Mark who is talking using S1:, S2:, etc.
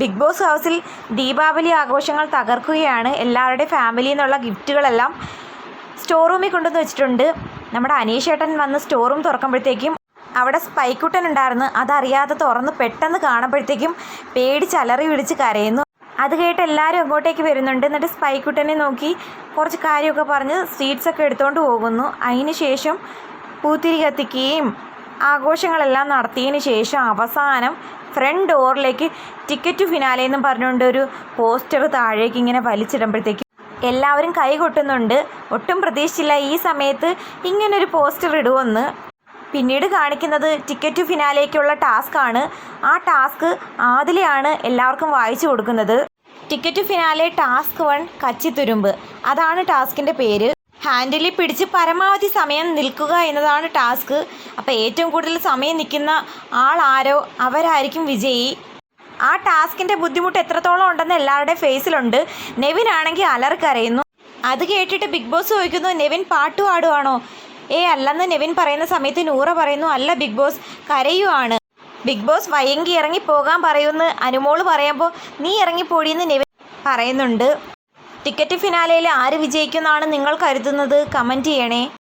S1: Big boss ഹൗസിൽ ദീപാവലി ആഘോഷങ്ങൾ തകർക്കുകയാണ്. എല്ലാവരുടെയും ഫാമിലിയിൽ നിന്നുള്ള ഗിഫ്റ്റുകളെല്ലാം സ്റ്റോർ റൂമിൽ കൊണ്ടുവന്ന് വെച്ചിട്ടുണ്ട്. നമ്മുടെ അനീഷേട്ടൻ വന്ന് സ്റ്റോർ റൂം തുറക്കുമ്പോഴത്തേക്കും അവിടെ സ്പൈക്കുട്ടൻ ഉണ്ടായിരുന്നു. അതറിയാതെ തുറന്ന് പെട്ടെന്ന് കാണുമ്പോഴത്തേക്കും പേടിച്ച് അലറി വിളിച്ച് കരയുന്നു. അത് കേട്ട് എല്ലാവരും അങ്ങോട്ടേക്ക് വരുന്നുണ്ട്. എന്നിട്ട് സ്പൈക്കുട്ടനെ നോക്കി കുറച്ച് കാര്യമൊക്കെ പറഞ്ഞ് സ്വീറ്റ്സൊക്കെ എടുത്തുകൊണ്ട് പോകുന്നു. അതിന് ശേഷം പൂത്തിരി കത്തിക്കുകയും ആഘോഷങ്ങളെല്ലാം നടത്തിയതിന് ശേഷം അവസാനം ഫ്രണ്ട് ഡോറിലേക്ക് ടിക്കറ്റ് ഫിനാലെ എന്നും പറഞ്ഞുകൊണ്ട് ഒരു പോസ്റ്റർ താഴേക്ക് ഇങ്ങനെ വലിച്ചിടുമ്പോഴത്തേക്ക് എല്ലാവരും കൈ കൊട്ടുന്നുണ്ട്. ഒട്ടും പ്രതീക്ഷിച്ചില്ല ഈ സമയത്ത് ഇങ്ങനൊരു പോസ്റ്റർ ഇടുമെന്ന്. പിന്നീട് കാണിക്കുന്നത് ടിക്കറ്റ് ഫിനാലേക്കുള്ള ടാസ്ക് ആണ്. ആ ടാസ്ക് ആദിലെയാണ് എല്ലാവർക്കും വായിച്ചു കൊടുക്കുന്നത്. ടിക്കറ്റ് ഫിനാലെ ടാസ്ക് വൺ കച്ചിത്തുരുമ്പ്. അതാണ് ടാസ്കിന്റെ പേര്. ഹാൻഡിലിൽ പിടിച്ച് പരമാവധി സമയം നിൽക്കുക എന്നതാണ് ടാസ്ക്. അപ്പോൾ ഏറ്റവും കൂടുതൽ സമയം നിൽക്കുന്ന ആളാരോ അവരായിരിക്കും വിജയി. ആ ടാസ്കിന്റെ ബുദ്ധിമുട്ട് എത്രത്തോളം ഉണ്ടെന്ന് എല്ലാവരുടെയും ഫേസിലുണ്ട്. നെവിൻ ആണെങ്കിൽ അലർക്കറിയുന്നു അത് കേട്ടിട്ട് ബിഗ് ബോസ് ചോദിക്കുന്നു നെവിൻ പാട്ട് പാടുവാണോ? ഏ അല്ലെന്ന് നെവിൻ പറയുന്ന സമയത്ത് നൂറ പറയുന്നു അല്ല ബിഗ് ബോസ് കരയുവാണ്. ബിഗ് ബോസ് വയങ്കി ഇറങ്ങി പോകാൻ പറയുമെന്ന് അനുമോൾ പറയുമ്പോൾ നീ ഇറങ്ങിപ്പോടിയെന്ന് നെവിൻ പറയുന്നുണ്ട്. ടിക്കറ്റ് ഫിനാലയിൽ ആര് വിജയിക്കുമെന്നാണ് നിങ്ങൾ കരുതുന്നത്? കമന്റ് ചെയ്യണേ.